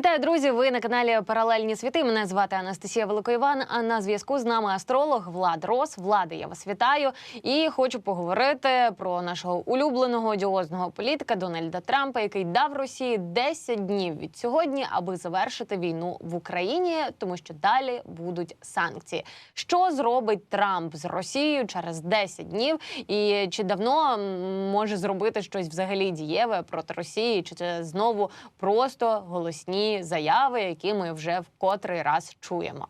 Вітаю, друзі! Ви на каналі Паралельні світи. Мене звати Анастасія Великоїван. А на зв'язку з нами астролог Влад Рос. Влади, я вас вітаю і хочу поговорити про нашого улюбленого одіозного політика Дональда Трампа, який дав Росії 10 днів від сьогодні, аби завершити війну в Україні, тому що далі будуть санкції. Що зробить Трамп з Росією через 10 днів? І чи давно може зробити щось взагалі дієве проти Росії? Чи це знову просто голосні заяви, які ми вже в котрий раз чуємо?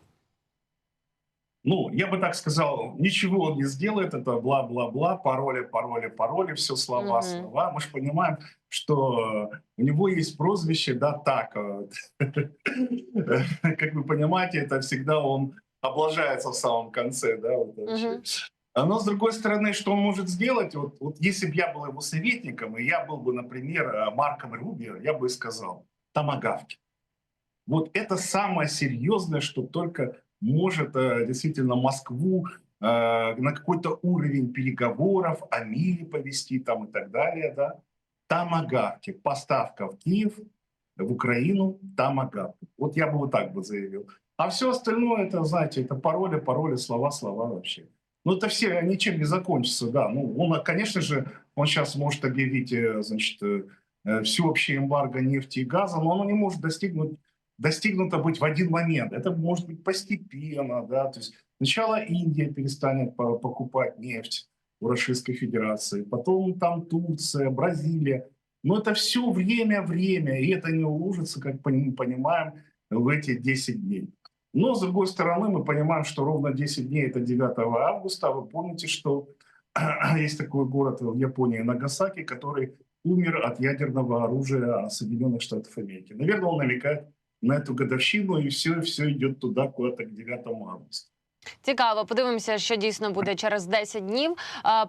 Ну, я бы так сказал, ничего он не сделает, это бла-бла-бла, пароли, пароли, пароли, все слова, Мгм. слова. Мы же понимаем, что у него есть прозвище, да, так. Как вы понимаете, это всегда он облажается в самом конце, да. вот. А Но, с другой стороны, что он может сделать? Вот, вот если бы я был его советником, и я был бы, например, э, Марком Рубио, я бы сказал, томагавки. Вот это самое серьезное, что только может э, действительно Москву э, на какой-то уровень переговоров о мире повести там и так далее, да. Томагавки, поставка в Киев, в Украину, томагавки. Вот я бы вот так бы заявил. А все остальное, это, знаете, это пароли, пароли, слова, слова вообще. Ну, это все ничем не закончится, да. Ну, он, конечно же, он сейчас может объявить, э, значит, всеобщее эмбарго нефти и газа, но оно не может достигнуть, достигнуто быть в один момент. Это может быть постепенно, да. То есть сначала Индия перестанет по- покупать нефть у Российской Федерации, потом там Турция, Бразилия. Но это все время-время, и это не улучшится, как мы понимаем, в эти 10 дней. Но, с другой стороны, мы понимаем, что ровно 10 дней – это 9 августа. Вы помните, что есть такой город в Японии, Нагасаки, который умер от ядерного оружия Соединенных Штатов Америки. Наверное, он намекает на эту годовщину, и все, все идет туда, куда-то к 9 августа. Цікаво, подивимося, що дійсно буде через 10 днів.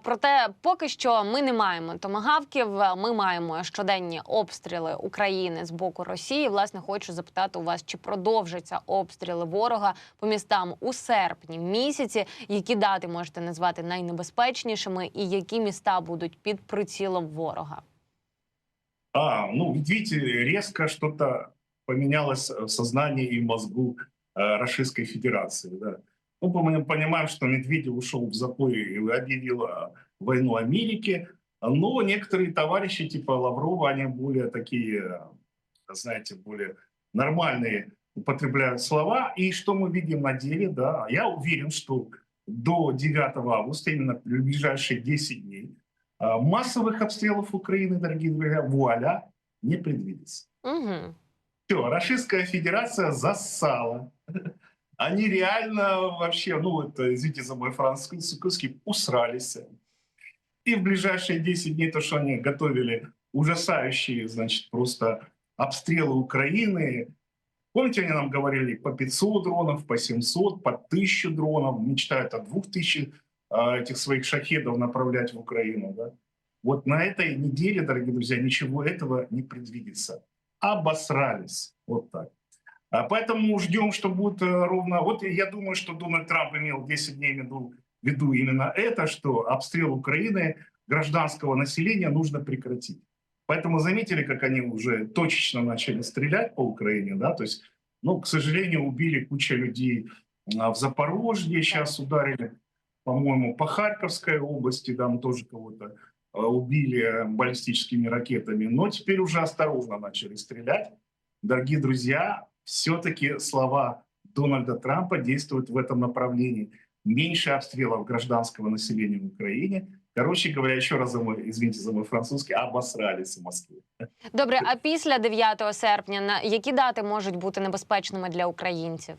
Проте, поки що ми не маємо томагавків. Ми маємо щоденні обстріли України з боку Росії. Власне, хочу запитати у вас, чи продовжаться обстріли ворога по містам у серпні місяці. Які дати можете назвати найнебезпечнішими, і які міста будуть під прицілом ворога? А, ну, видите, резко что-то поменялось в сознании и мозгу э, Российской Федерации. Да. Ну, мы понимаем, что Медведев ушел в запой и объявил э, войну Америке, но некоторые товарищи типа Лаврова, они более такие, э, знаете, более нормальные употребляют слова. И что мы видим на деле, да, я уверен, что до 9 августа, именно в ближайшие 10 дней, Массовых обстрелов Украины, дорогие друзья, вуаля, не предвидится. Угу. Все, Российская Федерация зассала. Они реально вообще, ну, это, извините за мой французский, усрались. И в ближайшие 10 дней то, что они готовили ужасающие, значит, просто обстрелы Украины. Помните, они нам говорили по 500 дронов, по 700, по 1000 дронов, мечтают о 2000 а, этих своих шахедов направлять в Украину. Да? Вот на этой неделе, дорогие друзья, ничего этого не предвидится. Обосрались. Вот так. А Поэтому ждем, что будет э, ровно... Вот я думаю, что Дональд Трамп имел 10 дней в виду, в виду именно это, что обстрел Украины гражданского населения нужно прекратить. Поэтому заметили, как они уже точечно начали стрелять по Украине, да, то есть, ну, к сожалению, убили куча людей а, в Запорожье, сейчас ударили, по-моему, по Харьковской области, там тоже кого-то убили э, баллистическими ракетами, но теперь уже осторожно начали стрелять. Дорогие друзья, все-таки слова Дональда Трампа действуют в этом направлении. Меньше обстрелов гражданского населения в Украине. Короче говоря, еще раз, за мой, извините за мой французский, обосрались в Москве. Добре, а після 9 серпня на які дати можуть бути небезпечними для українців?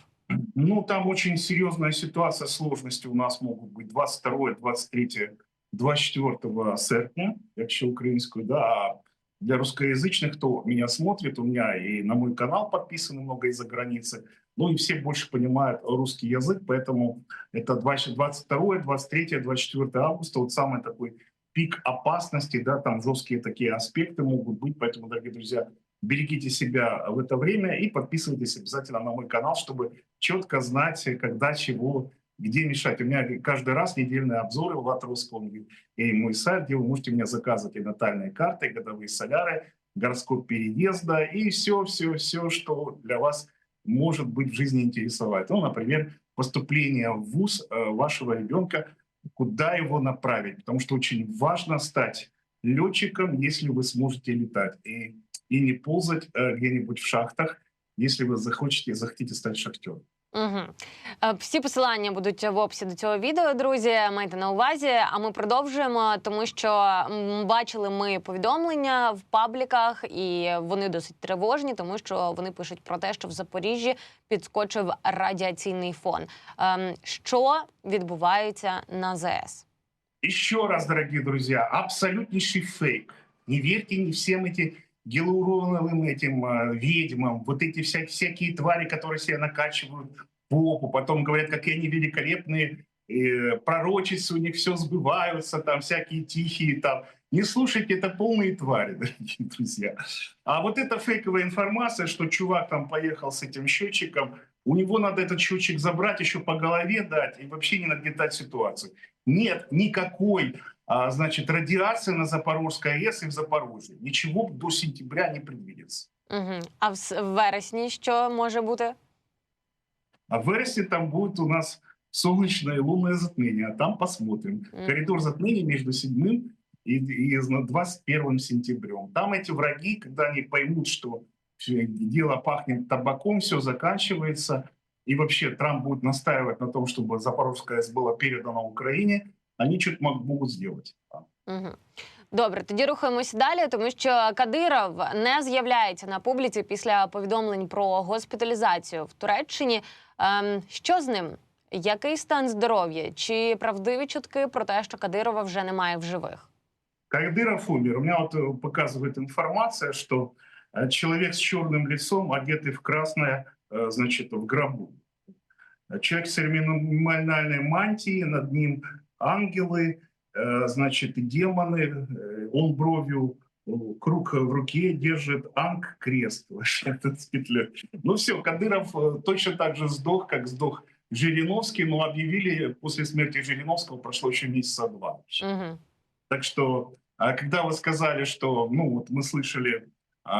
Ну, там очень серьезная ситуация, сложности у нас могут быть 22, 23, 24 серпня, якщо українською, да, а для русскоязычных, кто меня смотрит, у меня и на мой канал подписано много из-за границы, ну и все больше понимают русский язык, поэтому это 22, 23, 24 августа, вот самый такой пик опасности, да, там жесткие такие аспекты могут быть, поэтому, дорогие друзья, берегите себя в это время и подписывайтесь обязательно на мой канал, чтобы четко знать, когда, чего, где мешать. У меня каждый раз недельные обзоры в Латросском и мой сайт, где вы можете мне заказывать и натальные карты, и годовые соляры, гороскоп переезда и все-все-все, что для вас может быть в жизни интересовать. Ну, например, поступление в ВУЗ э, вашего ребенка, куда его направить, потому что очень важно стать летчиком, если вы сможете летать, и, и не ползать э, где-нибудь в шахтах, если вы захочете, захотите стать шахтером. Угу. Всі посилання будуть в описі до цього відео, друзі. Майте на увазі. А ми продовжуємо, тому що бачили ми повідомлення в пабліках, і вони досить тривожні, тому що вони пишуть про те, що в Запоріжжі підскочив радіаційний фон. Ем, Що відбувається на ЗС? Еще раз, дорогие друзья, абсолютнейший фейк. Не верьте не всем этим гелоуроновым этим э, ведьмам, вот эти вся, всякие твари, которые себя накачивают попу, потом говорят, какие они великолепные, э, пророчицы у них все сбываются, там всякие тихие там. Не слушайте, это полные твари, дорогие друзья. А вот эта фейковая информация, что чувак там поехал с этим счетчиком, у него надо этот счетчик забрать, еще по голове дать и вообще не нагнетать ситуацию. Нет никакой а, значит, радиации на Запорожской АЭС и в Запорожье. Ничего до сентября не предвидится. Угу. А в с- в вересні що може бути? А в вересне там будет у нас солнечное и лунное затмение, а там посмотрим. Мгм. Коридор затмения между 7 и, и 21 сентябрем. Там эти враги, когда они поймут, что дело пахнет табаком, все заканчивается, и вообще Трамп будет настаивать на том, чтобы Запорожская АЭС была передана Украине, они что-то могут сделать. Угу. Добре, тоді рухаємося далі, тому що Кадиров не з'являється на публіці після повідомлень про госпіталізацію в Туреччині. Ем, що з ним? Який стан здоров'я? Чи правдиві чутки про те, що Кадирова вже немає в живих? Кадыров умер. У меня вот э, показывает информация, что э, человек с черным лицом, одетый в красное, э, значит, в гробу. Э, Человек с церемониальной мантией, над ним ангелы, э, значит, демоны. Он бровью круг в руке держит анг крест этот с петлей. Ну все, Кадыров точно так же сдох, как сдох Жириновский, но объявили после смерти Жириновского прошло еще месяца два. Угу. Так что, а, когда вы сказали, что, ну, вот мы слышали,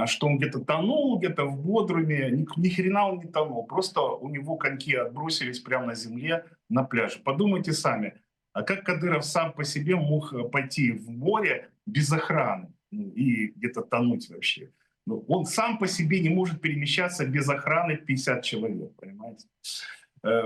что он где-то тонул, где-то в Бодруме, ни, ни хрена он не тонул, просто у него коньки отбросились прямо на земле на пляже. Подумайте сами, а как Кадыров сам по себе мог э, пойти в море без охраны ну, и где-то тонуть вообще? Ну, он сам по себе не может перемещаться без охраны 50 человек, понимаете? Э,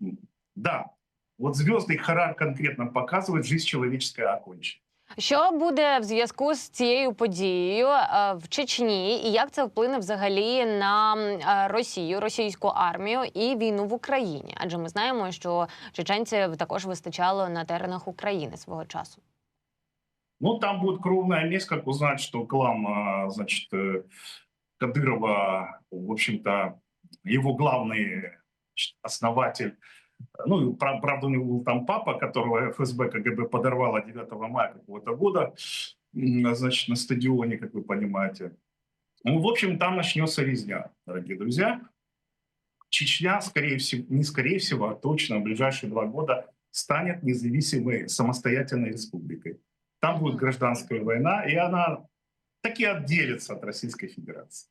Да, вот звездный Харар конкретно показывает, жизнь человеческая окончена. Що буде в зв'язку з цією подією е, в Чечні, і як це вплине взагалі на е, Росію, російську армію і війну в Україні? Адже ми знаємо, що чеченців також вистачало на теренах України свого часу. Ну, там будет кровная месть, как узнать, что клан, а, значит, э, Кадырова, в общем-то, его главный значит, основатель, Ну, правда, у него был там папа, которого ФСБ КГБ подорвало 9 мая какого-то года, значит, на стадионе, как вы понимаете. Ну, в общем, там начнется резня, дорогие друзья. Чечня, скорее всего, не скорее всего, а точно в ближайшие два года станет независимой самостоятельной республикой. Там будет гражданская война, и она таки отделится от Российской Федерации.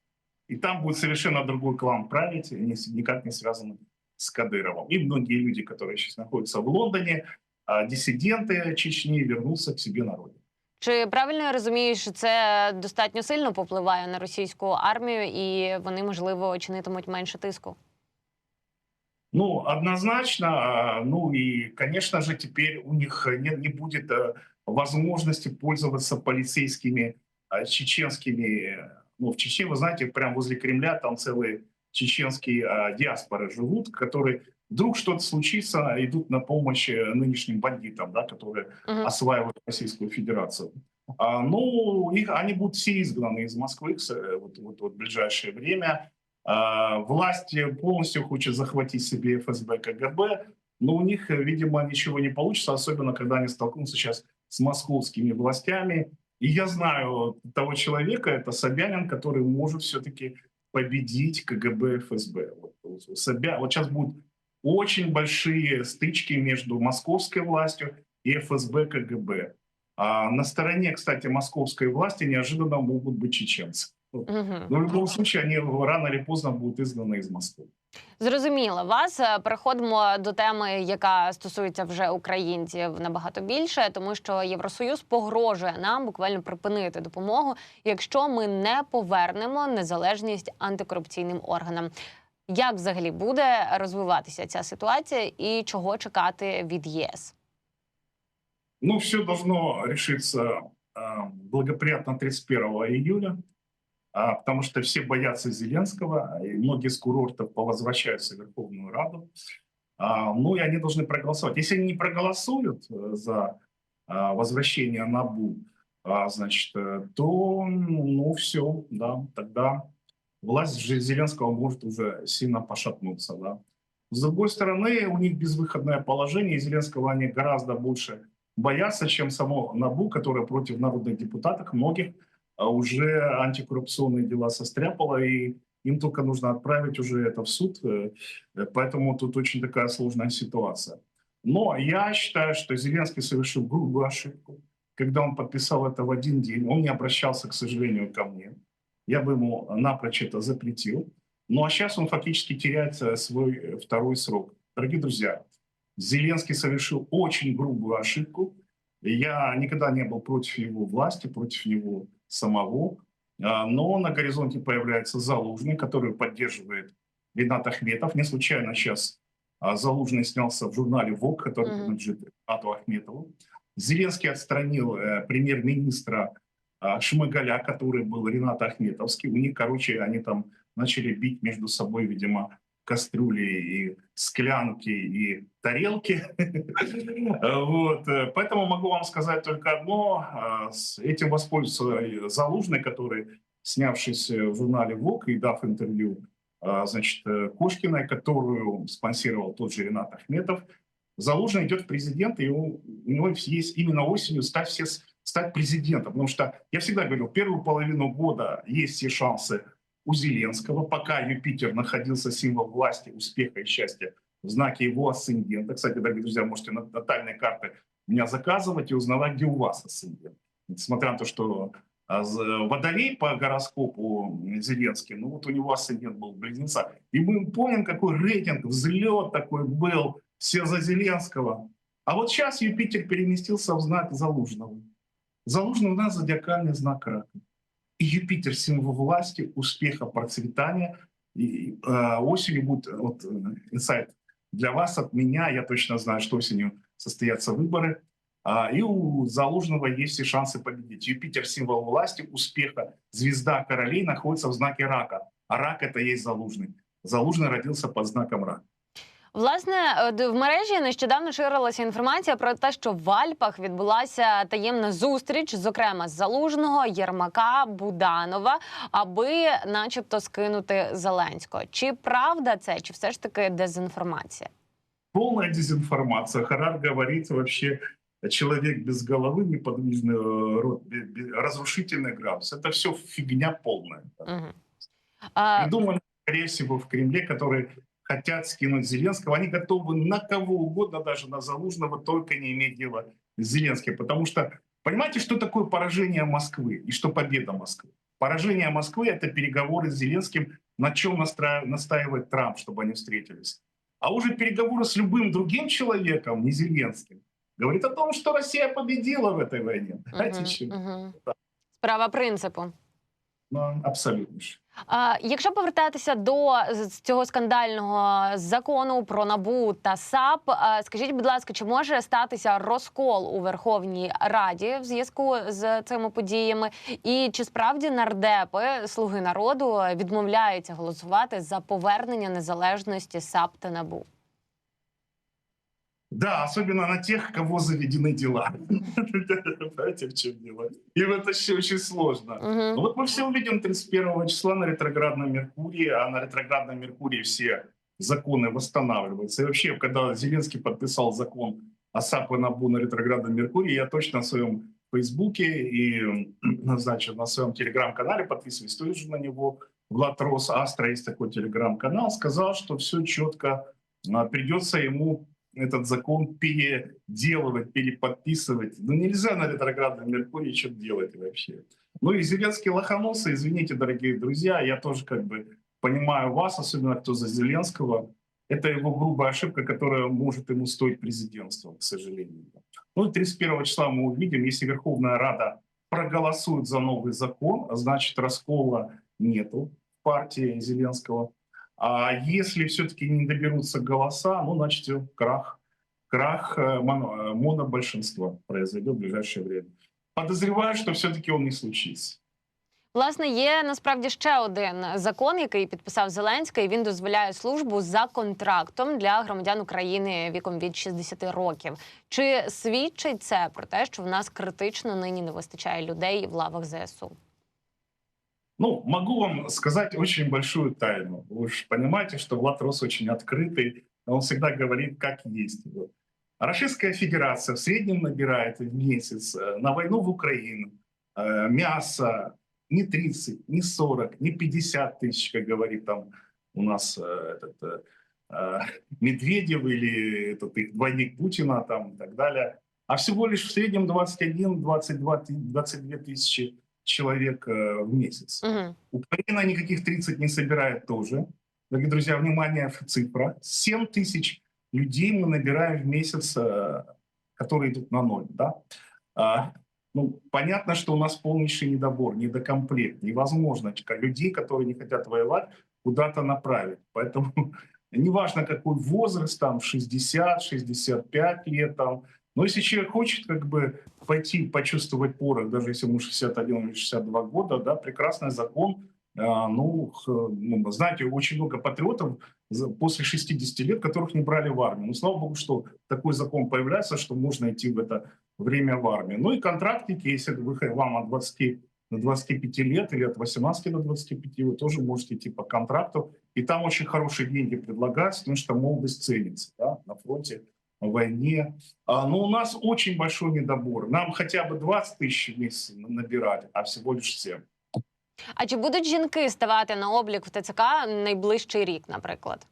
И там будет совершенно другой клан править, никак не связанный с Кадыровым. И многие люди, которые сейчас находятся в Лондоне, а, диссиденты Чечни, вернутся к себе на родину. Чи правильно я розумію, що це достатньо сильно попливає на російську армію, і вони можливо чинитимуть менше тиску? Ну, однозначно, а, ну и, конечно же, теперь у них не, не будет э, возможности пользоваться полицейскими а, чеченскими, э, ну, в Чечне, вы знаете, прямо возле Кремля там целые чеченские а, диаспоры живут, которые вдруг что-то случится, идут на помощь э, нынешним бандитам, да, которые Мгм. осваивают Российскую Федерацию. А, ну, их, они будут все изгнаны из Москвы э, вот, вот, вот в ближайшее время. А, власть полностью хочет захватить себе ФСБ, КГБ, но у них, э, видимо, ничего не получится, особенно когда они столкнутся сейчас с московскими властями. И я знаю того человека, это Собянин, который может все-таки победить КГБ ФСБ. Вот, Собя- вот сейчас будут очень большие стычки между московской властью и ФСБ, КГБ. А на стороне, кстати, московской власти неожиданно могут быть чеченцы. Мгм. Но в любом случае они рано или поздно будут изгнаны из Москвы. Зрозуміло вас. Е, Переходимо до теми, яка стосується вже українців набагато більше, тому що Євросоюз погрожує нам буквально припинити допомогу, якщо ми не повернемо незалежність антикорупційним органам. Як взагалі буде розвиватися ця ситуація і чого чекати від ЄС? Ну, все должно решиться а, благоприятно 31 июля, потому что все боятся Зеленского, и многие с курортов повозвращаются в Верховную Раду. А, Ну, и они должны проголосовать. Если они не проголосуют э, за а, возвращение НАБУ, а, значит, э, то, ну, все, да, тогда власть Зеленского может уже сильно пошатнуться, да. С другой стороны, у них безвыходное положение, и Зеленского они гораздо больше боятся, чем само НАБУ, которое против народных депутатов многих а, уже антикоррупционные дела состряпало, и им только нужно отправить уже это в суд. э, Поэтому тут очень такая сложная ситуация. Но я считаю, что Зеленский совершил грубую ошибку, когда он подписал это в один день. Он не обращался, к сожалению, ко мне. Я бы ему напрочь это запретил. Ну а сейчас он фактически теряет э, свой э, второй срок. Дорогие друзья, Зеленский совершил очень грубую ошибку. Я никогда не был против его власти, против него самого. А, Но на горизонте появляется Залужный, который поддерживает Ренат Ахметов. Не случайно сейчас а, Залужный снялся в журнале ВОК, который принадлежит Ренату Ахметову. Зеленский отстранил э, премьер-министра а, Шмыгаля, который был Ренат Ахметовский. У них, короче, они там начали бить между собой, видимо, кастрюли и склянки и тарелки. Вот. Поэтому могу вам сказать только одно. а, С этим воспользуется и Залужный, который, снявшись э, в журнале ВОК и дав интервью а, значит, э, Кошкиной, которую спонсировал тот же Ренат Ахметов, Залужный идет в президенты, и у, у него есть именно осенью стать, все, стать президентом. Потому что, я всегда говорю, первую половину года есть все шансы у Зеленского, пока Юпитер находился символ власти, успеха и счастья в знаке его асцендента. Кстати, дорогие друзья, можете на- натальные карты меня заказывать и узнавать, где у вас асцендент. Несмотря на то, что а, водолей по гороскопу Зеленский, ну вот у него асцендент был близнеца. И мы помним, какой рейтинг, взлет такой был, все за Зеленского. А вот сейчас Юпитер переместился в знак Залужного. Залужный у нас зодиакальный знак рака. И Юпитер символ власти, успеха, процветания. И э, осенью будет э, вот, э, инсайт для вас от меня. Я точно знаю, что осенью состоятся выборы. А, и у Залужного есть все шансы победить. Юпитер символ власти, успеха, звезда королей находится в знаке рака. А рак это есть Залужный. Залужный родился под знаком рака. Власне, е, д- в мережі нещодавно ширилася інформація про те, що в Альпах відбулася таємна зустріч, зокрема з Залужного, Єрмака, Буданова, аби, начебто, скинути Зеленського. Чи правда це, чи все ж таки дезінформація? Полная дезинформация. Харар говорит вообще человек без головы, неподвижный э, рот, бе- бе- разрушительный градус. Это все фигня полная. Угу. А, Придумали, скорее всего, в Кремле, которые хотят скинуть Зеленского. Они готовы на кого угодно, даже на Залужного, только не иметь дела с Зеленским. Потому что, понимаете, что такое поражение Москвы и что победа Москвы? Поражение Москвы — это переговоры с Зеленским, на чем настаивает Трамп, чтобы они встретились. А уже переговоры с любым другим человеком, не Зеленским, говорит о том, что Россия победила в этой войне. Знаете, мгм, чем? мгм. Справа принципу. Ну, абсолютно. Якщо повертатися до цього скандального закону про набу та САП, скажіть, будь ласка, чи може статися розкол у Верховній Раді в зв'язку з цими подіями? І чи справді нардепи слуги народу відмовляються голосувати за повернення незалежності САП та набу? Да, особенно на тех, кого заведены дела. Понимаете, в чем дело? И это все очень сложно. Угу. Вот мы все увидим 31 числа на ретроградном Меркурии, а на ретроградном Меркурии все законы восстанавливаются. И вообще, когда Зеленский подписал закон о САП и НАБУ на ретроградном Меркурии, я точно в своем Фейсбуке и значит, на своем телеграм-канале, подписываюсь тоже на него, Влад Рос, Астра, есть такой телеграм-канал, сказал, что все четко а, придется ему этот закон переделывать, переподписывать. Ну, нельзя на ретроградном Меркурии что-то делать вообще. Ну и Зеленский лоханулся, извините, дорогие друзья, я тоже как бы понимаю вас, особенно кто за Зеленского. Это его грубая ошибка, которая может ему стоить президентства, к сожалению. Ну и 31 числа мы увидим, если Верховная Рада проголосует за новый закон, а значит раскола нету в партии Зеленского. А если все-таки не доберутся голоса, ну, значит, всё, крах, крах э, моно- э, монобольшинства произойдет в ближайшее время. Подозреваю, что все-таки он не случится. Власне, є насправді ще один закон, який підписав Зеленський. Він дозволяє службу за контрактом для громадян України віком від 60 років. Чи свідчить це про те, що в нас критично нині не вистачає людей в лавах ЗСУ? Ну, могу вам сказать очень большую тайну. Вы же понимаете, что Влад Рос очень открытый, он всегда говорит, как есть. Вот. Российская Федерация в среднем набирает в месяц э, на войну в Украину э, мясо не 30, не 40, не 50 тысяч, как говорит там у нас э, этот, э, э, Медведев или этот их двойник Путина там и так далее, а всего лишь в среднем 21, 22, ты- 22 тысячи человек э, в месяц. Угу. Украина никаких 30 не собирает тоже. Дорогие друзья, внимание, цифра. 7 тысяч людей мы набираем в месяц, э, которые идут на ноль. Да? А, ну, понятно, что у нас полнейший недобор, недокомплект. Невозможно людей, которые не хотят воевать, куда-то направить. Поэтому неважно, какой возраст, там 60, 65 лет, там, но если человек хочет как бы пойти почувствовать порох, даже если ему 61 или 62 года, да, прекрасный закон. А, Ну, ну, знаете, очень много патриотов после 60 лет, которых не брали в армию. Ну, слава богу, что такой закон появляется, что можно идти в это время в армию. Ну и контрактники, если вы, вам от 20 до 25 лет или от 18 до 25, вы тоже можете идти по контракту. И там очень хорошие деньги предлагаются, потому что молодость ценится да, на фронте, войне. А, но у нас очень большой недобор. Нам хотя бы 20 тысяч в месяц набирать, а всего лишь 7. А чи будуть жінки ставати на облік в ТЦК найближчий рік, наприклад?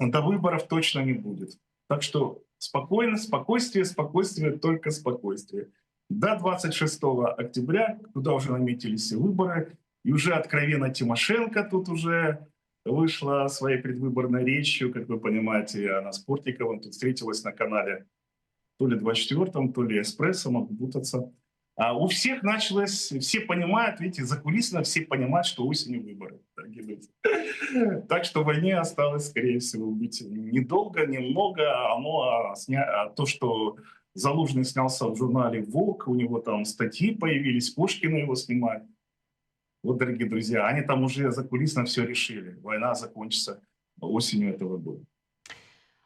До выборов точно не будет. Так что спокойно, спокойствие, спокойствие, только спокойствие. До 26 октября, куда уже наметились и выборы, и уже откровенно Тимошенко тут уже вышла своей предвыборной речью, как вы понимаете, она с Портниковым тут встретилась на канале то ли 24-м, то ли Эспрессо, могу путаться. А у всех началось, все понимают, видите, закулисно все понимают, что осенью выборы. дорогие друзья. Так что войне осталось, скорее всего, быть недолго, немного. Оно, а, а то, что Залужный снялся в журнале «Волк», у него там статьи появились, Кошкина его снимает. Вот, дорогие друзья, они там уже закулисно все решили. Война закончится осенью этого года.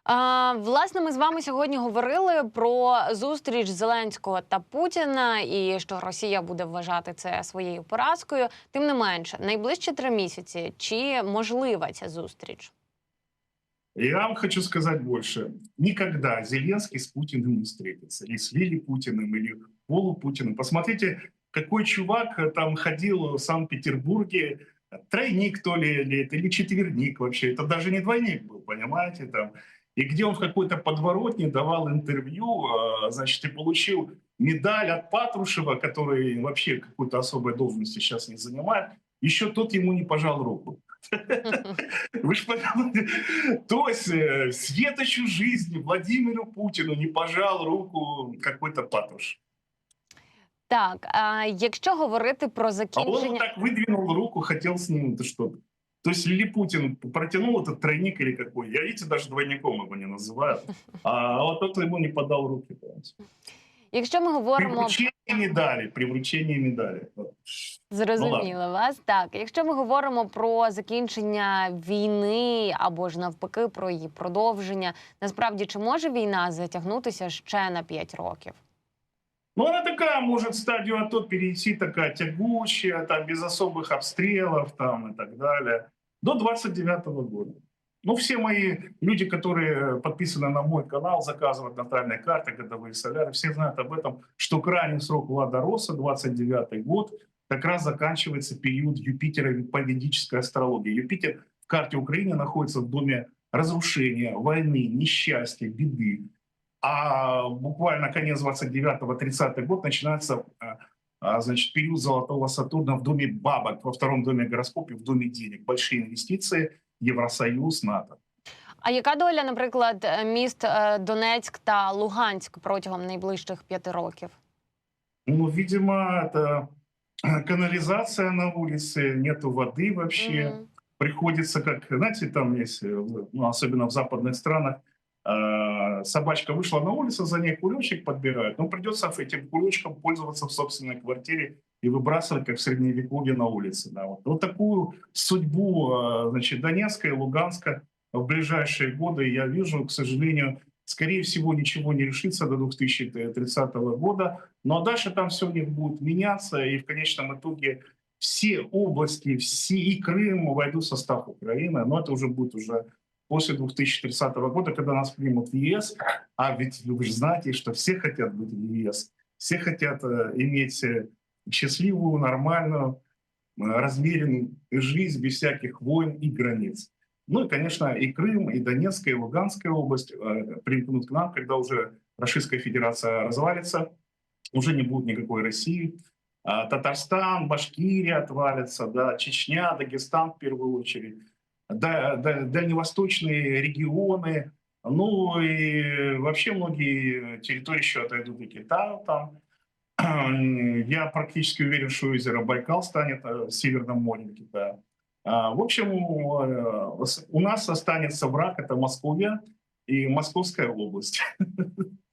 А, власне, ми з вами сьогодні говорили про зустріч Зеленського та Путіна, і що Росія буде вважати це своєю поразкою. Тим не менше, найближчі три місяці чи можлива ця зустріч? Я вам хочу сказать больше. Никогда Зеленский с Путиным не встретится. Или с Лили Путиным, или полупутиным. Посмотрите, какой чувак э, там ходил в Санкт-Петербурге. Тройник то ли, или, это, или четверник вообще. Это даже не двойник был, понимаете? Там. И где он в какой-то подворотне давал интервью, э, значит, и получил медаль от Патрушева, который вообще какой-то особой должности сейчас не занимает. Еще тот ему не пожал руку. Вы же понимаете? То есть э, светочу жизни Владимиру Путину не пожал руку какой-то Патруш. Так, а якщо говорити про А он закінчення, вот так выдвинул руку, хотел с ним это что -то. То есть Лили Путин протянул этот тройник или какой? Я, видите, даже двойником его не называю. А вот тот ему не подал руки. понимаете. якщо ми При говоримо вручении медали, при вручении медали. Вот. Зрозуміла вас. Так, якщо ми говоримо про закінчення війни або ж навпаки про її продовження, насправді чи може війна затягнутися ще на 5 років? Ну, она такая, может стадию АТО перейти, такая тягучая, там, без особых обстрелов там, и так далее, до 29 года. Ну, все мои люди, которые подписаны на мой канал, заказывают натальные карты, годовые соляры, все знают об этом, что крайний срок Влада Роса, 29 год, как раз заканчивается период Юпитера по ведической астрологии. Юпитер в карте Украины находится в доме разрушения, войны, несчастья, беды. А буквально конец 29-30 год начинается а, а, значит, период золотого Сатурна в доме бабок, во втором доме гороскопе, в доме денег. Большие инвестиции, Евросоюз, НАТО. А яка доля, наприклад, міст Донецьк та Луганськ протягом найближчих п'яти років? Ну, видимо, это канализация на улице, нету воды вообще. Мгм. Приходится, как, знаете, там есть, э, ну, особенно в западных странах, э, собачка вышла на улицу, за ней кулечек подбирают. Ну, придется этим кулечком пользоваться в собственной квартире и выбрасывать, как в средневековье на улице. Да, вот. вот такую судьбу э, значит, Донецка и Луганска в ближайшие годы я вижу, к сожалению, скорее всего, ничего не решится до 2030 года. Ну а дальше там все у них будет меняться, и в конечном итоге все области, все и Крым войдут в состав Украины, но это уже будет уже после 2030 года, когда нас примут в ЕС. А ведь вы же знаете, что все хотят быть в ЕС, все хотят э, иметь э, счастливую, нормальную, э, размеренную жизнь без всяких войн и границ. Ну и, конечно, и Крым, и Донецкая, и Луганская область примкнут к нам, когда уже Российская Федерация развалится, уже не будет никакой России. А, Татарстан, Башкирия отвалится, да, Чечня, Дагестан в первую очередь, дальневосточные регионы, ну и вообще многие территории еще отойдут и Китаю там. Я практически уверен, что озеро Байкал станет э, Северным морем Китая. А, В общем, э, у нас останется враг, это Московия и Московская область.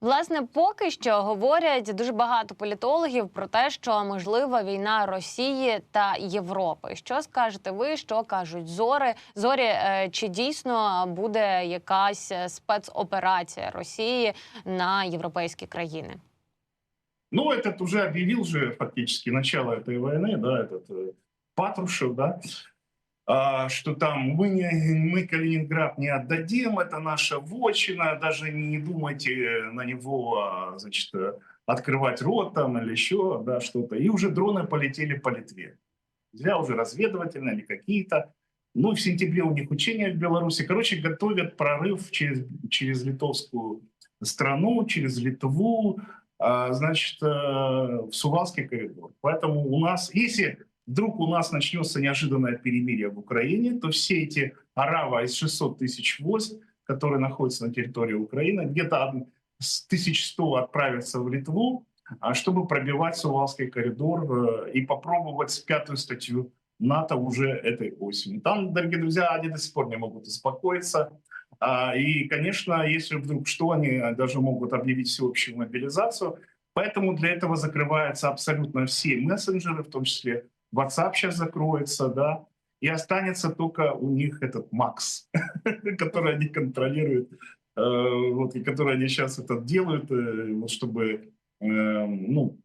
Власне, поки що говорять дуже багато політологів про те, що можлива війна Росії та Європи. Що скажете ви? Що кажуть зори? Зорі, е, чи дійсно буде якась е, спецоперація Росії на європейські країни? Ну, этот уже объявил же фактически начало этой войны, да, этот э, Патрушев, да, а, что там мы, не, мы Калининград не отдадим, это наша вотчина, даже не думайте на него, а, значит, открывать рот там или еще, да, что-то. И уже дроны полетели по Литве. Зря уже разведывательные или какие-то. Ну, в сентябре у них учения в Беларуси. Короче, готовят прорыв через, через литовскую страну, через Литву, а, значит, э, в Сувалский коридор. Поэтому у нас, если вдруг у нас начнется неожиданное перемирие в Украине, то все эти арава из 600 тысяч войск, которые находятся на территории Украины, где-то с 1100 отправятся в Литву, а, чтобы пробивать Сувалский коридор э, и попробовать пятую статью НАТО уже этой осенью. Там, дорогие друзья, они до сих пор не могут успокоиться. А, И, конечно, если вдруг что, они даже могут объявить всеобщую мобилизацию. Поэтому для этого закрываются абсолютно все мессенджеры, в том числе WhatsApp сейчас закроется, да, и останется только у них этот Макс, который они контролируют, э, вот, и который они сейчас это делают, э, вот, чтобы, э, ну,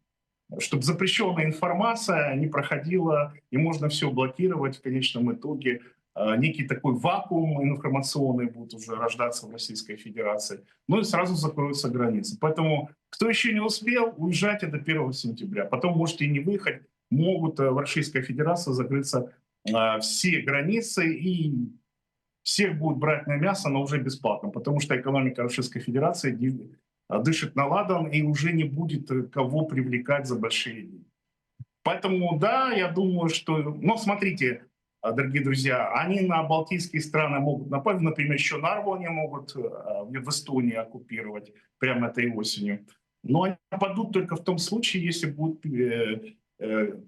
чтобы запрещенная информация не проходила, и можно все блокировать в конечном итоге. Э, Некий такой вакуум информационный будет уже рождаться в Российской Федерации. Ну и сразу закроются границы. Поэтому кто еще не успел, уезжайте до 1 сентября. Потом можете и не выехать. Могут э, в Российской Федерации закрыться э, все границы и всех будут брать на мясо, но уже бесплатно, потому что экономика Российской Федерации а, дышит на ладан и уже не будет э, кого привлекать за большие деньги. Поэтому, да, я думаю, что... Но смотрите, дорогие друзья, они на Балтийские страны могут напасть, например, еще Нарву они могут э, в Эстонии оккупировать прямо этой осенью. Но они нападут только в том случае, если будет э, э,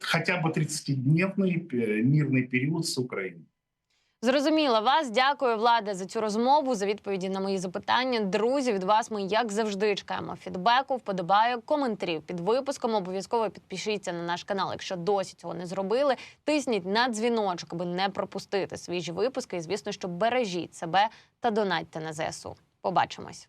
хотя бы 30-дневный э, мирный период с Украиной. Зрозуміла вас. Дякую, Владе, за цю розмову, за відповіді на мої запитання. Друзі, від вас ми як завжди чекаємо фідбеку, вподобаю коментарів під випуском. Обов'язково підпишіться на наш канал, якщо досі цього не зробили. Тисніть на дзвіночок, аби не пропустити свіжі випуски. І звісно, що бережіть себе та донатьте на ЗСУ. Побачимось.